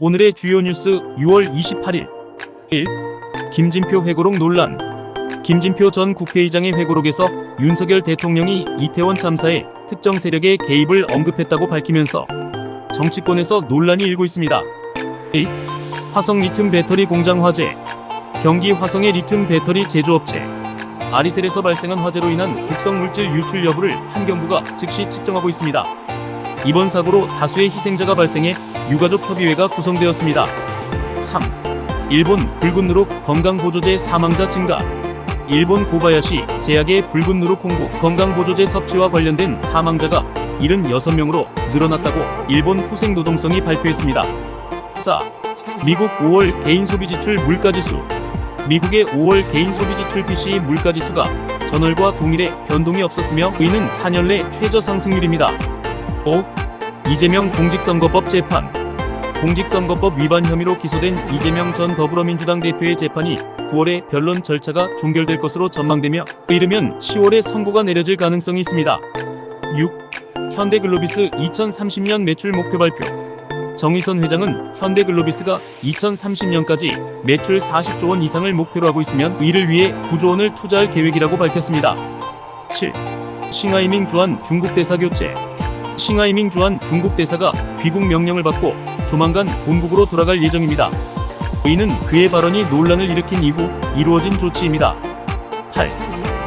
오늘의 주요 뉴스 6월 28일 1. 김진표 회고록 논란 김진표 전 국회의장의 회고록에서 윤석열 대통령이 이태원 참사에 특정 세력의 개입을 언급했다고 밝히면서 정치권에서 논란이 일고 있습니다. 2. 화성 리튬 배터리 공장 화재 경기 화성의 리튬 배터리 제조업체 아리셀에서 발생한 화재로 인한 독성 물질 유출 여부를 환경부가 즉시 측정하고 있습니다. 이번 사고로 다수의 희생자가 발생해 유가족 협의회가 구성되었습니다. 3. 일본 붉은 누룩 건강보조제 사망자 증가 일본 고바야시 제약의 붉은 누룩 홍보 건강보조제 섭취와 관련된 사망자가 76명으로 늘어났다고 일본 후생노동성이 발표했습니다. 4. 미국 5월 개인소비지출 물가지수 미국의 5월 개인소비지출 PCE 물가지수가 전월과 동일해 변동이 없었으며 이는 4년 내 최저 상승률입니다. 5. 이재명 공직선거법 재판 공직선거법 위반 혐의로 기소된 이재명 전 더불어민주당 대표의 재판이 9월에 변론 절차가 종결될 것으로 전망되며 이르면 10월에 선고가 내려질 가능성이 있습니다. 6. 현대글로비스 2030년 매출 목표 발표 정의선 회장은 현대글로비스가 2030년까지 매출 40조 원 이상을 목표로 하고 있으면 이를 위해 9조 원을 투자할 계획이라고 밝혔습니다. 7. 싱하이밍 주한 중국 대사 교체 싱하이밍 주한 중국 대사가 귀국 명령을 받고 조만간 본국으로 돌아갈 예정입니다. 이는 그의 발언이 논란을 일으킨 이후 이루어진 조치입니다. 8.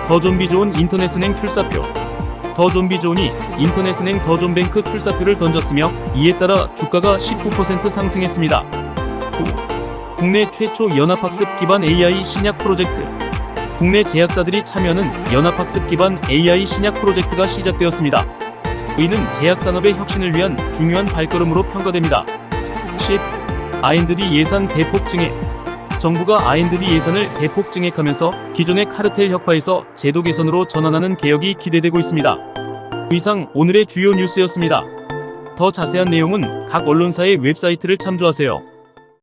더 좀비 좋은 인터넷은행 출사표 더 좀비 존이 인터넷은행 더 존뱅크 출사표를 던졌으며 이에 따라 주가가 19% 상승했습니다. 9. 국내 최초 연합학습 기반 AI 신약 프로젝트 국내 제약사들이 참여하는 연합학습 기반 AI 신약 프로젝트가 시작되었습니다. 이는 제약산업의 혁신을 위한 중요한 발걸음으로 평가됩니다. 10. R&D 예산 대폭 증액 정부가 R&D 예산을 대폭 증액하면서 기존의 카르텔 혁파에서 제도 개선으로 전환하는 개혁이 기대되고 있습니다. 이상 오늘의 주요 뉴스였습니다. 더 자세한 내용은 각 언론사의 웹사이트를 참조하세요.